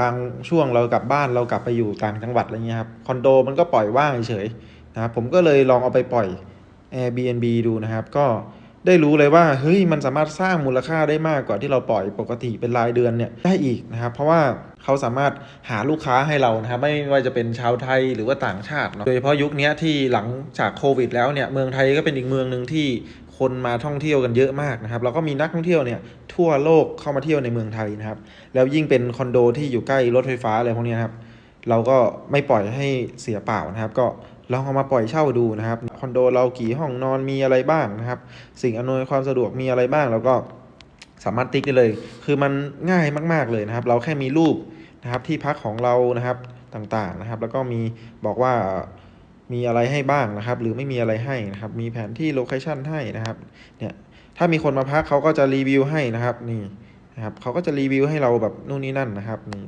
บางช่วงเรากลับบ้านเรากลับไปอยู่ต่างจังหวัดอะไรเงี้ยครับคอนโดมันก็ปล่อยว่างเฉยๆนะครับผมก็เลยลองเอาไปปล่อย Airbnb ดูนะครับ ก็ ได้รู้เลยว่าเฮ้ยมันสามารถสร้างมูลค่าได้มากกว่าที่เราปล่อยปกติเป็นรายเดือนเนี่ยได้อีกนะครับเพราะว่าเขาสามารถหาลูกค้าให้เรานะครับไม่ว่าจะเป็นชาวไทยหรือว่าต่างชาติเนาะโดยเฉพาะยุคนี้ที่หลังจากโควิด แล้วเนี่ยเมืองไทยก็เป็นอีกเมืองหนึ่งที่คนมาท่องเที่ยวกันเยอะมากนะครับแล้วก็มีนักท่องเที่ยวเนี่ยทั่วโลกเข้ามาเที่ยวในเมืองไทยนะครับแล้วยิ่งเป็นคอนโดที่อยู่ใกล้รถไฟฟ้าอะไรพวกนี้ครับเราก็ไม่ปล่อยให้เสียเปล่านะครับ ก็ ลองเอามาปล่อยเช่าดูนะครับคอนโดเรากี่ห้องนอนมีอะไรบ้างนะครับ สิ่งอำนวยความสะดวกมีอะไรบ้างเราก็สามารถติ๊กได้เลย คือมันง่ายมาก ๆเลยนะครับ เราแค่มีรูปนะครับที่พักของเรานะครับต่างๆนะครับ แล้วก็มีบอกว่ามีอะไรให้บ้างนะครับ หรือไม่มีอะไรให้นะครับ มีแผนที่โลเคชั่นให้นะครับเนี่ยถ้ามีคนมาพักเขาก็จะรีวิวให้นะครับนี่นะครับเขาก็จะรีวิวให้เราแบบนู่นนี่นั่นนะครับนี่